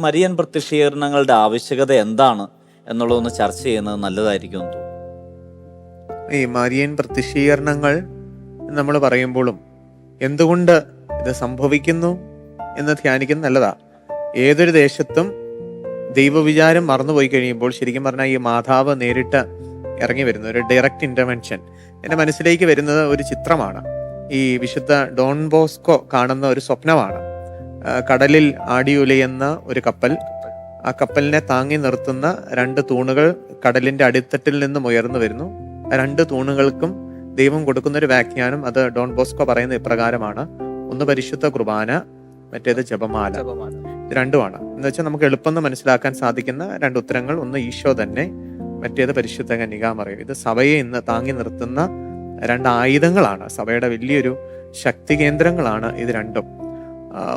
Marian പ്രത്യക്ഷീകരണങ്ങളുടെ ആവശ്യകത എന്താണ് എന്നുള്ളതൊന്ന് ചർച്ച ചെയ്യുന്നത് നല്ലതായിരിക്കും ഈ മരിയൻ പ്രത്യക്ഷീകരണങ്ങൾ നമ്മൾ പറയുമ്പോഴും എന്തുകൊണ്ട് ഇത് സംഭവിക്കുന്നു എന്ന് ധ്യാനിക്കുന്നത് നല്ലതാ. ഏതൊരു ദേശത്തും ദൈവവിചാരം മറന്നുപോയി കഴിയുമ്പോൾ ശരിക്കും പറഞ്ഞാൽ ഈ മാതാവ് നേരിട്ട് ഇറങ്ങി വരുന്ന. ഒരു ഡയറക്റ്റ് ഇന്റർവെൻഷൻ എന്റെ മനസ്സിലേക്ക് വരുന്നത് ഒരു ചിത്രമാണ്. ഈ വിശുദ്ധ ഡോൺ ബോസ്കോ കാണുന്ന ഒരു സ്വപ്നമാണ്. കടലിൽ ആടിയുലയുന്ന ഒരു കപ്പൽ. ആ കപ്പലിനെ താങ്ങി നിർത്തുന്ന രണ്ട് തൂണുകൾ കടലിന്റെ അടിത്തട്ടിൽ നിന്നും ഉയർന്നു വരുന്നു. രണ്ട് തൂണുകൾക്കും ദൈവം കൊടുക്കുന്ന ഒരു വ്യാഖ്യാനം അത് ഡോൺ ബോസ്കോ പറയുന്ന ഇപ്രകാരമാണ്. ഒന്ന് പരിശുദ്ധ കുർബാന മറ്റേത് ജപമാല. രണ്ടുമാണ്. എന്ന് വെച്ചാൽ നമുക്ക് എളുപ്പം മനസ്സിലാക്കാൻ സാധിക്കുന്ന രണ്ട് ഉത്തരങ്ങൾ. ഒന്ന് ഈശോ തന്നെ മറ്റേത് പരിശുദ്ധ കന്യകാമറിയും ഇത് സഭയെ ഇന്ന് താങ്ങി നിർത്തുന്ന രണ്ട് ആയുധങ്ങളാണ്. സഭയുടെ വലിയൊരു ശക്തി കേന്ദ്രങ്ങളാണ് ഇത് രണ്ടും.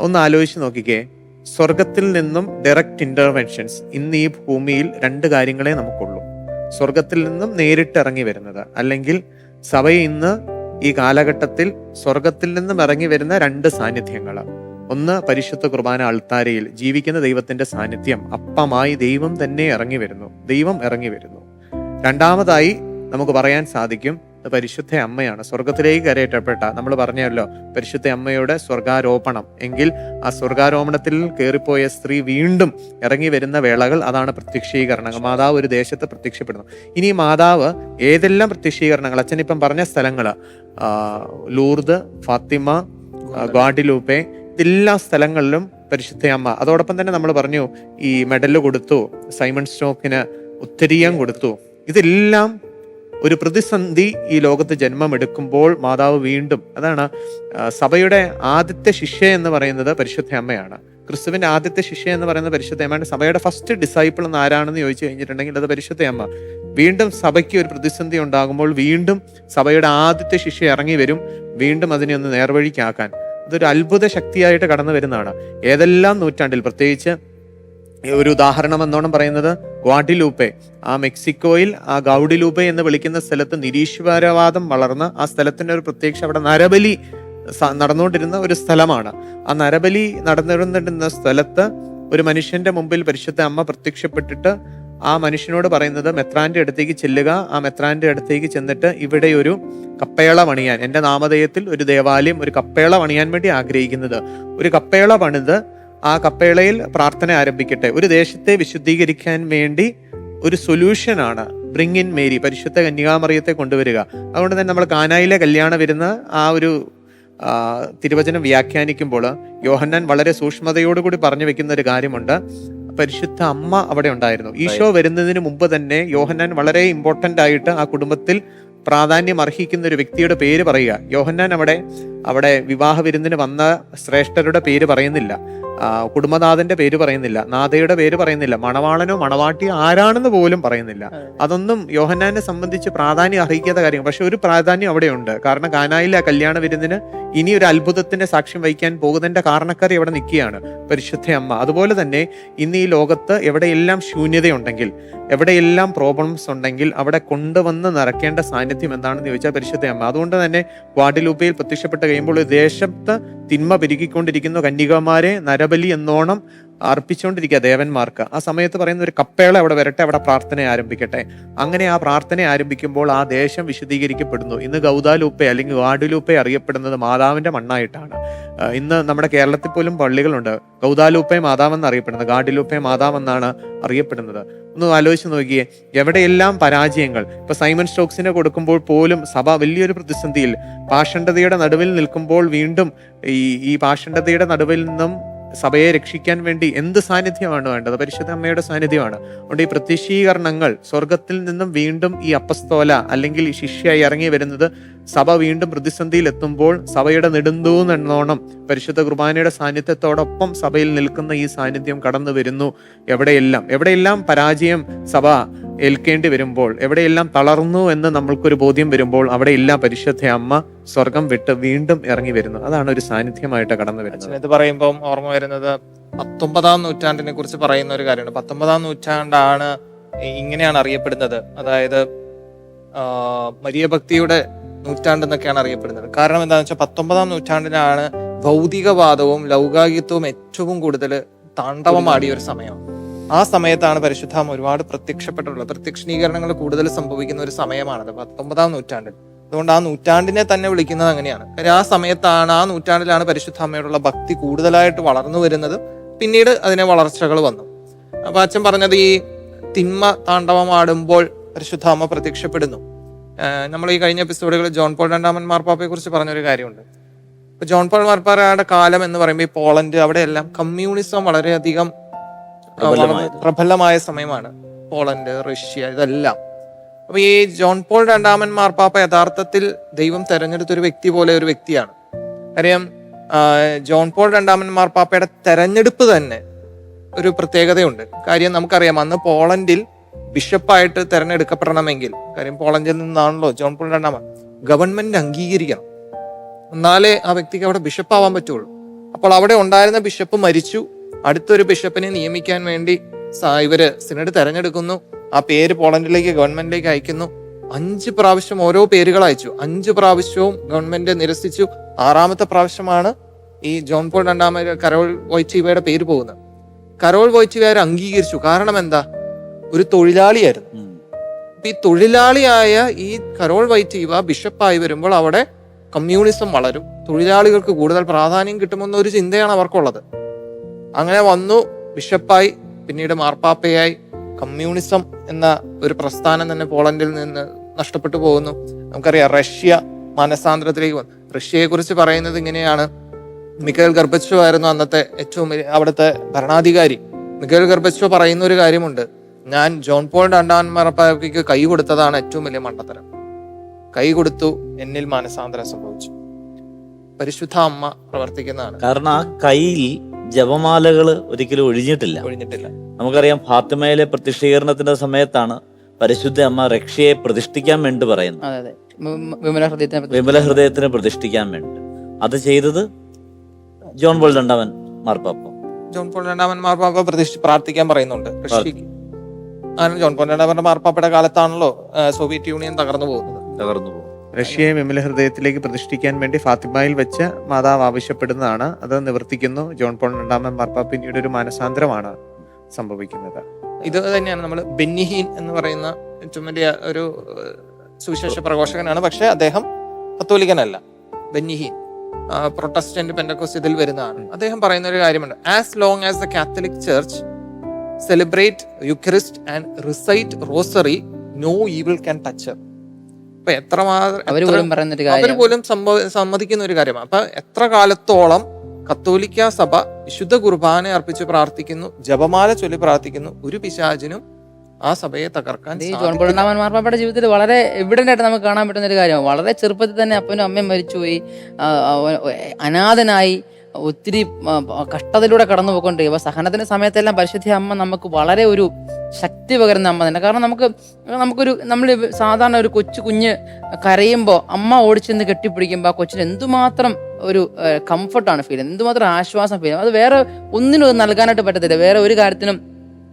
ഒന്ന് ആലോചിച്ച് നോക്കിക്കേ. സ്വർഗത്തിൽ നിന്നും ഡയറക്റ്റ് ഇന്റർവെൻഷൻസ് ഇന്ന് ഈ ഭൂമിയിൽ രണ്ട് കാര്യങ്ങളെ നമുക്കുള്ളൂ. സ്വർഗത്തിൽ നിന്നും നേരിട്ട് ഇറങ്ങി വരുന്നത്. അല്ലെങ്കിൽ സഭയെ ഇന്ന് ഈ കാലഘട്ടത്തിൽ സ്വർഗത്തിൽ നിന്നും ഇറങ്ങി വരുന്ന രണ്ട് സാന്നിധ്യങ്ങൾ. ഒന്ന് പരിശുദ്ധ കുർബാന അൾത്താരയിൽ ജീവിക്കുന്ന ദൈവത്തിന്റെ സാന്നിധ്യം. അപ്പമായി ദൈവം തന്നെ ഇറങ്ങി വരുന്നു. ദൈവം ഇറങ്ങി വരുന്നു. രണ്ടാമതായി നമുക്ക് പറയാൻ സാധിക്കും പരിശുദ്ധ അമ്മയാണ്. സ്വർഗത്തിലേക്ക് കരയറ്റപ്പെട്ട നമ്മൾ പറഞ്ഞല്ലോ പരിശുദ്ധ അമ്മയുടെ സ്വർഗാരോപണം എങ്കിൽ ആ സ്വർഗാരോപണത്തിൽ കയറിപ്പോയ സ്ത്രീ വീണ്ടും ഇറങ്ങി വരുന്ന വേളകൾ അതാണ് പ്രത്യക്ഷീകരണങ്ങൾ മാതാവ് ഒരു ദേശത്ത് പ്രത്യക്ഷപ്പെടുന്നു. ഇനി മാതാവ് ഏതെല്ലാം പ്രത്യക്ഷീകരണങ്ങൾ? അച്ഛനിപ്പം പറഞ്ഞ സ്ഥലങ്ങൾ ലൂർദ് ഫാത്തിമ ഗാഡിലൂപ്പെ ഇതെല്ലാ സ്ഥലങ്ങളിലും പരിശുദ്ധ അമ്മ. അതോടൊപ്പം തന്നെ നമ്മൾ പറഞ്ഞു ഈ മെഡൽ കൊടുത്തു സൈമൺ സ്റ്റോക്കിന് ഉത്തരീയം കൊടുത്തു. ഇതെല്ലാം ഒരു പ്രതിസന്ധി ഈ ലോകത്ത് ജന്മമെടുക്കുമ്പോൾ മാതാവ് വീണ്ടും അതാണ് സഭയുടെ ആദ്യത്തെ ശിഷ്യ എന്ന് പറയുന്നത് പരിശുദ്ധ അമ്മയാണ്. ക്രിസ്തുവിന്റെ ആദ്യത്തെ ശിഷ്യ എന്ന് പറയുന്നത് പരിശുദ്ധ അമ്മയാണ്. സഭയുടെ ഫസ്റ്റ് ഡിസൈപ്പിൾ എന്ന് ആരാണെന്ന് ചോദിച്ചു കഴിഞ്ഞിട്ടുണ്ടെങ്കിൽ അത് പരിശുദ്ധ അമ്മ. വീണ്ടും സഭയ്ക്ക് ഒരു പ്രതിസന്ധി ഉണ്ടാകുമ്പോൾ വീണ്ടും സഭയുടെ ആദ്യത്തെ ശിഷ്യ ഇറങ്ങി വരും വീണ്ടും അതിനെ ഒന്ന് നേർവഴിക്കാക്കാൻ. അതൊരു അത്ഭുത ശക്തിയായിട്ട് കടന്നു വരുന്നതാണ് ഏതെല്ലാം നൂറ്റാണ്ടിൽ പ്രത്യേകിച്ച് ഒരു ഉദാഹരണം എന്നോണം പറയുന്നത് ഗ്വാഡിലൂപ്പെ ആ മെക്സിക്കോയിൽ ആ ഗൗഡിലൂപ്പെ എന്ന് വിളിക്കുന്ന സ്ഥലത്ത് നിരീശ്വരവാദം വളർന്ന ആ സ്ഥലത്തിന്റെ ഒരു പ്രത്യേകിച്ച് അവിടെ നരബലി നടന്നുകൊണ്ടിരുന്ന ഒരു സ്ഥലമാണ്. ആ നരബലി നടന്നിരുന്നിരുന്ന സ്ഥലത്ത് ഒരു മനുഷ്യന്റെ മുമ്പിൽ പരിശുദ്ധ അമ്മ പ്രത്യക്ഷപ്പെട്ടിട്ട് ആ മനുഷ്യനോട് പറയുന്നത് മെത്രാന്റെ അടുത്തേക്ക് ചെല്ലുക ആ മെത്രാന്റെ അടുത്തേക്ക് ചെന്നിട്ട് ഇവിടെ ഒരു കപ്പേള പണിയാൻ എന്റെ നാമധേയത്തിൽ ഒരു ദേവാലയം ഒരു കപ്പേള പണിയാൻ വേണ്ടി ആഗ്രഹിക്കുന്നത്. ഒരു കപ്പേള പണിത് ആ കപ്പേളയിൽ പ്രാർത്ഥന ആരംഭിക്കട്ടെ. ഒരു ദേശത്തെ വിശുദ്ധീകരിക്കാൻ വേണ്ടി ഒരു സൊല്യൂഷനാണ് ബ്രിങ് ഇൻ മേരി പരിശുദ്ധ കന്യകാമറിയത്തെ കൊണ്ടുവരിക. അതുകൊണ്ട് തന്നെ നമ്മൾ കാനായിലെ കല്യാണം വരുന്ന ആ ഒരു തിരുവചനം വ്യാഖ്യാനിക്കുമ്പോൾ യോഹന്നാൻ വളരെ സൂക്ഷ്മതയോടുകൂടി പറഞ്ഞു വെക്കുന്ന ഒരു കാര്യമുണ്ട്. പരിശുദ്ധ അമ്മ അവിടെ ഉണ്ടായിരുന്നു. ഈശോ വരുന്നതിന് മുമ്പ് തന്നെ യോഹന്നാൻ വളരെ ഇമ്പോർട്ടന്റ് ആയിട്ട് ആ കുടുംബത്തിൽ പ്രാധാന്യം അർഹിക്കുന്ന ഒരു വ്യക്തിയുടെ പേര് പറയുക. യോഹന്നാൻ അവിടെ അവിടെ വിവാഹ വിരുന്നിന് വന്ന ശ്രേഷ്ഠരുടെ പേര് പറയുന്നില്ല. കുടുംബനാഥന്റെ പേര് പറയുന്നില്ല. നാഥയുടെ പേര് പറയുന്നില്ല. മണവാളനോ മണവാട്ടിയോ ആരാണെന്ന് പോലും പറയുന്നില്ല. അതൊന്നും യോഹന്നാനെ സംബന്ധിച്ച് പ്രാധാന്യം അർഹിക്കാത്ത കാര്യം പക്ഷെ ഒരു പ്രാധാന്യം അവിടെയുണ്ട്. കാരണം കാനായിലെ കല്യാണ വിരുന്നിന് ഇനി ഒരു അത്ഭുതത്തിന്റെ സാക്ഷ്യം വഹിക്കാൻ പോകുന്നതിന്റെ കാരണക്കാരി അവിടെ നിൽക്കുകയാണ് പരിശുദ്ധ അമ്മ. അതുപോലെ തന്നെ ഇന്ന് ഈ ലോകത്ത് എവിടെയെല്ലാം ശൂന്യതയുണ്ടെങ്കിൽ എവിടെയെല്ലാം പ്രോബ്ലംസ് ഉണ്ടെങ്കിൽ അവിടെ കൊണ്ടുവന്ന് നിറയ്ക്കേണ്ട സാന്നിധ്യം എന്താണെന്ന് ചോദിച്ചാൽ പരിശുദ്ധ അമ്മ. അതുകൊണ്ട് തന്നെ വാർഡിലൂപ്പയിൽ പ്രത്യക്ഷപ്പെട്ട് കഴിയുമ്പോൾ ദേശത്ത് തിന്മ പെരുകിക്കൊണ്ടിരിക്കുന്ന കന്യകമാരെ നരബലി എന്നോണം അർപ്പിച്ചുകൊണ്ടിരിക്കുക ദേവന്മാർക്ക്. ആ സമയത്ത് പറയുന്ന ഒരു കപ്പേള അവിടെ വരട്ടെ അവിടെ പ്രാർത്ഥന ആരംഭിക്കട്ടെ. അങ്ങനെ ആ പ്രാർത്ഥന ആരംഭിക്കുമ്പോൾ ആ ദേശം വിശദീകരിക്കപ്പെടുന്നു ഇന്ന് ഗൗതാലൂപ്പ അല്ലെങ്കിൽ വാടുലൂപ്പ അറിയപ്പെടുന്നത് മാതാവിന്റെ മണ്ണായിട്ടാണ്. ഇന്ന് നമ്മുടെ കേരളത്തിൽ പോലും പള്ളികളുണ്ട്. ഗൗദാലൂപ്പെ മാതാവെന്ന് അറിയപ്പെടുന്നത് ഗാഡിലൂപ്പെ മാതാവെന്നാണ് അറിയപ്പെടുന്നത്. ഒന്ന് ആലോചിച്ച് നോക്കിയേ എവിടെയെല്ലാം പരാജയങ്ങൾ. ഇപ്പൊ സൈമൺ സ്റ്റോക്സിനെ കൊടുക്കുമ്പോൾ പോലും സഭ വലിയൊരു പ്രതിസന്ധിയിൽ പാഷണ്ഡതയുടെ നടുവിൽ നിൽക്കുമ്പോൾ വീണ്ടും ഈ ഈ പാഷണ്ഡതയുടെ നടുവിൽ നിന്നും സഭയെ രക്ഷിക്കാൻ വേണ്ടി എന്ത് സാന്നിധ്യമാണ് വേണ്ടത്? പരിശുദ്ധ അമ്മയുടെ സാന്നിധ്യമാണ്. അതുകൊണ്ട് ഈ പ്രത്യക്ഷീകരണങ്ങൾ സ്വർഗത്തിൽ നിന്നും വീണ്ടും ഈ അപ്പസ്തോല അല്ലെങ്കിൽ ഈ ശിഷ്യയായി ഇറങ്ങി വരുന്നത് സഭ വീണ്ടും പ്രതിസന്ധിയിൽ എത്തുമ്പോൾ സഭയുടെ നെടുന്തൂന്നെണ്ണോണം പരിശുദ്ധ കുർബാനയുടെ സാന്നിധ്യത്തോടൊപ്പം സഭയിൽ നിൽക്കുന്ന ഈ സാന്നിധ്യം കടന്നു വരുന്നു എവിടെയെല്ലാം? എവിടെയെല്ലാം പരാജയം സഭ ഏൽക്കേണ്ടി വരുമ്പോൾ എവിടെയെല്ലാം തളർന്നു എന്ന് നമ്മൾക്കൊരു ബോധ്യം വരുമ്പോൾ അവിടെ അവിടെയെല്ലാം പരിശുദ്ധ അമ്മ സ്വർഗം വിട്ട് വീണ്ടും ഇറങ്ങി വരുന്നു. അതാണ് ഒരു സാന്നിധ്യമായിട്ട് കടന്നു വരുന്നത്. ഇത് പറയുമ്പോൾ ഓർമ്മ വരുന്നത് പത്തൊമ്പതാം നൂറ്റാണ്ടിനെ കുറിച്ച് പറയുന്ന ഒരു കാര്യമുണ്ട്. പത്തൊമ്പതാം നൂറ്റാണ്ടാണ് ഇങ്ങനെയാണ് അറിയപ്പെടുന്നത്. അതായത് മരിയ ഭക്തിയുടെ നൂറ്റാണ്ട് എന്നൊക്കെയാണ് അറിയപ്പെടുന്നത്. കാരണം എന്താണെന്ന് വെച്ചാൽ പത്തൊമ്പതാം നൂറ്റാണ്ടിലാണ് ഭൗതികവാദവും ലൗകാകിത്വവും ഏറ്റവും കൂടുതൽ താണ്ഡവമാടിയ ഒരു സമയമാണ് ആ സമയത്താണ് പരിശുദ്ധാമ ഒരുപാട് പ്രത്യക്ഷപ്പെട്ടുള്ളത് പ്രത്യക്ഷീകരണങ്ങൾ കൂടുതൽ സംഭവിക്കുന്ന ഒരു സമയമാണത് പത്തൊമ്പതാം നൂറ്റാണ്ടിൽ. അതുകൊണ്ട് ആ നൂറ്റാണ്ടിനെ തന്നെ വിളിക്കുന്നത് അങ്ങനെയാണ്. കാര്യം ആ സമയത്താണ് ആ നൂറ്റാണ്ടിലാണ് പരിശുദ്ധാമ്മയോടുള്ള ഭക്തി കൂടുതലായിട്ട് വളർന്നു വരുന്നത്. പിന്നീട് അതിനെ വളർച്ചകൾ വന്നു. അപ്പൊ അച്ഛൻ പറഞ്ഞത് ഈ തിന്മ താണ്ഡവമാടുമ്പോൾ പരിശുദ്ധാമ്മ പ്രത്യക്ഷപ്പെടുന്നു. നമ്മൾ ഈ കഴിഞ്ഞ എപ്പിസോഡുകളിൽ ജോൺ പോൾ രണ്ടാമൻ മാർപ്പാപ്പയെ കുറിച്ച് പറഞ്ഞൊരു കാര്യമുണ്ട്. ഇപ്പൊ ജോൺ പോൾ മാർപ്പാറയുടെ കാലം എന്ന് പറയുമ്പോൾ ഈ പോളണ്ട് അവിടെയെല്ലാം കമ്മ്യൂണിസം വളരെയധികം. പ്രബലമായ സമയമാണ്. പോളണ്ട് റഷ്യ ഇതെല്ലാം. അപ്പൊ ഈ ജോൺ പോൾ രണ്ടാമൻ മാർപ്പാപ്പ യഥാർത്ഥത്തിൽ ദൈവം തെരഞ്ഞെടുത്ത ഒരു വ്യക്തി പോലെ ഒരു വ്യക്തിയാണ്. കാര്യം ജോൺ പോൾ രണ്ടാമൻ മാർപ്പാപ്പയുടെ തെരഞ്ഞെടുപ്പ് തന്നെ ഒരു പ്രത്യേകതയുണ്ട്. കാര്യം നമുക്കറിയാം അന്ന് പോളണ്ടിൽ ബിഷപ്പായിട്ട് തെരഞ്ഞെടുക്കപ്പെടണമെങ്കിൽ കാര്യം പോളണ്ടിൽ നിന്നാണല്ലോ ജോൺ പോൾ രണ്ടാമൻ ഗവൺമെന്റ് അംഗീകരിക്കണം. എന്നാലേ ആ വ്യക്തിക്ക് അവിടെ ബിഷപ്പ് ആവാൻ പറ്റുള്ളൂ. അപ്പോൾ അവിടെ ഉണ്ടായിരുന്ന ബിഷപ്പ് മരിച്ചു. അടുത്തൊരു ബിഷപ്പിനെ നിയമിക്കാൻ വേണ്ടി ഇവർ സിനഡ് തെരഞ്ഞെടുക്കുന്നു. ആ പേര് പോളണ്ടിലേക്ക് ഗവൺമെന്റിലേക്ക് അയക്കുന്നു. അഞ്ച് പ്രാവശ്യം ഓരോ പേരുകൾ അയച്ചു. അഞ്ച് പ്രാവശ്യവും ഗവൺമെന്റ് നിരസിച്ചു. ആറാമത്തെ പ്രാവശ്യമാണ് ഈ ജോൺ പോൾ രണ്ടാമത് കരോൾ വൈറ്റിവയുടെ പേര് പോകുന്നത്. കരോൾ വൈറ്റിവയർ അംഗീകരിച്ചു? കാരണം എന്താ? ഒരു തൊഴിലാളിയായിരുന്നു. ഈ തൊഴിലാളിയായ ഈ കരോൾ വൈറ്റീവ ബിഷപ്പായി വരുമ്പോൾ അവിടെ കമ്മ്യൂണിസം വളരും. തൊഴിലാളികൾക്ക് കൂടുതൽ പ്രാധാന്യം കിട്ടുമെന്നൊരു ചിന്തയാണ് അവർക്കുള്ളത്. അങ്ങനെ വന്നു. ബിഷപ്പായി പിന്നീട് മാർപ്പാപ്പയായി. കമ്മ്യൂണിസം എന്ന ഒരു പ്രസ്ഥാനം തന്നെ പോളണ്ടിൽ നിന്ന് നഷ്ടപ്പെട്ടു പോകുന്നു. നമുക്കറിയാം റഷ്യ മനസാന്തരത്തിലേക്ക് വന്നു. റഷ്യയെ കുറിച്ച് പറയുന്നത് ഇങ്ങനെയാണ്. മിഖേൽ ഗർബച്ചോ ആയിരുന്നു അന്നത്തെ ഏറ്റവും അവിടുത്തെ ഭരണാധികാരി. മിഖേൽ ഗർബച്ചോ പറയുന്ന ഒരു കാര്യമുണ്ട്. ഞാൻ ജോൺ പോൾ രണ്ടാം മാർപ്പാപ്പയ്ക്ക് കൈ കൊടുത്തതാണ് ഏറ്റവും വലിയ മണ്ടത്തരം. കൈ കൊടുത്തു എന്നിൽ മാനസാന്തരം സംഭവിച്ചു. പരിശുദ്ധ അമ്മ പ്രവർത്തിക്കുന്നതാണ്. കാരണം ആ കയ്യിൽ ജപമാലകൾ ഒരിക്കലും ഒഴിഞ്ഞിട്ടില്ല. ഒഴിഞ്ഞിട്ടില്ല. നമുക്കറിയാം ഫാത്തിമയിലെ പ്രതിഷ്ഠീകരണത്തിന്റെ സമയത്താണ് പരിശുദ്ധ അമ്മ രക്ഷയെ പ്രതിഷ്ഠിക്കാൻ വേണ്ടി പറയുന്നത്. അതെ അതെ. വി- വിമല ഹൃദയത്തിനെ പ്രതിഷ്ഠിക്കാൻ വേണ്ടി. അത് ചെയ്തത് ജോൺ പോൾ രണ്ടാമൻ മാർപ്പാപ്പ. ജോൺ പോൾ രണ്ടാമൻ മാർപ്പാപ്പ പ്രതിഷ്ഠി പ്രാർത്ഥിക്കാൻ പറയുന്നുണ്ട്. ജോൺ പോൾ രണ്ടാമന്റെ മാർപ്പാപ്പയുടെ കാലത്താണല്ലോ സോവിയറ്റ് യൂണിയൻ തകർന്നു പോകുന്നത്. തകർന്നു പോകും റഷ്യയെ വിമല ഹൃദയത്തിലേക്ക് പ്രതിഷ്ഠിക്കാൻ വേണ്ടി ഫാത്തിമയിൽ വെച്ച് മാതാവ് ആവശ്യപ്പെടുന്നതാണ്. അത് നിവർത്തിക്കുന്നു. ജോൺ പോൾ രണ്ടാമൻ മാർപ്പാപ്പ പിന്നീട് ഒരു മാനസാന്തരമാണ് സംഭവിക്കുന്നത്. ഇത് തന്നെയാണ് നമ്മൾ ബെന്നിഹീൻ എന്ന് പറയുന്ന വലിയ ഒരു സുവിശേഷ പ്രഘോഷകനാണ്. പക്ഷെ അദ്ദേഹം കത്തോലിക്കനല്ല. ബെന്നിഹീൻ പ്രൊട്ടസ്റ്റന്റ് പെൻഡക്കോസ് ഇതിൽ വരുന്നതാണ് അദ്ദേഹം പറയുന്ന ഒരു കാര്യമുണ്ട്. As long as the Catholic church celebrate eucharist and recite rosary no evil can touch അപ്പൊ എത്രമാത്രം പോലും പറയുന്നൊരു അവർ പോലും സംഭവ സമ്മതിക്കുന്ന ഒരു കാര്യമാണ്. അപ്പൊ എത്ര കാലത്തോളം കത്തോലിക്ക സഭ വിശുദ്ധ കുർബാന അർപ്പിച്ച് പ്രാർത്ഥിക്കുന്നു ജപമാല ചൊല്ലി പ്രാർത്ഥിക്കുന്നു ഒരു പിശാചിനും ആ സഭയെ തകർക്കാൻ ഈ ജോൺ മാർപ്പാപ്പയുടെ ജീവിതത്തിൽ വളരെ എവിഡന്റ് ആയിട്ട് നമുക്ക് കാണാൻ പറ്റുന്ന ഒരു കാര്യമാണ്. വളരെ ചെറുപ്പത്തിൽ തന്നെ അപ്പനും അമ്മയും മരിച്ചുപോയി. അനാഥനായി ഒത്തിരി കഷ്ടതയിലൂടെ കടന്നു പോയിക്കൊണ്ടിരിക്കുക അപ്പൊ സഹനത്തിന്റെ സമയത്തെല്ലാം പരിശുദ്ധ അമ്മ നമുക്ക് വളരെ ഒരു ശക്തി പകരുന്ന അമ്മ തന്നെ. കാരണം നമുക്ക് നമുക്കൊരു നമ്മൾ സാധാരണ ഒരു കൊച്ചു കുഞ്ഞ് കരയുമ്പോൾ അമ്മ ഓടിച്ചെന്ന് കെട്ടിപ്പിടിക്കുമ്പോൾ ആ കൊച്ചിന് എന്തുമാത്രം ഒരു കംഫർട്ടാണ് ഫീൽ ചെയ്യുന്നത്. എന്തുമാത്രം ആശ്വാസം ഫീൽ ചെയ്യുന്നത്. അത് വേറെ ഒന്നിനും നൽകാനായിട്ട് പറ്റത്തില്ല. വേറെ ഒരു കാര്യത്തിനും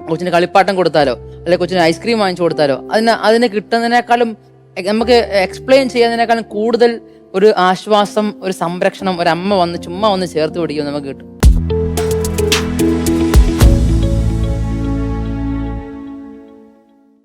കൊച്ചിന് കളിപ്പാട്ടം കൊടുത്താലോ അല്ലെങ്കിൽ കൊച്ചിന് ഐസ്ക്രീം വാങ്ങിച്ചു കൊടുത്താലോ അതിന് അതിന് കിട്ടുന്നതിനേക്കാളും നമുക്ക് എക്സ്പ്ലെയിൻ ചെയ്യുന്നതിനേക്കാളും കൂടുതൽ ഒരു ആശ്വാസം ഒരു സംരക്ഷണം ഒരു അമ്മ വന്ന് ചുമ്മാ വന്ന് ചേർത്ത് പിടിക്കും നമുക്ക് കിട്ടും.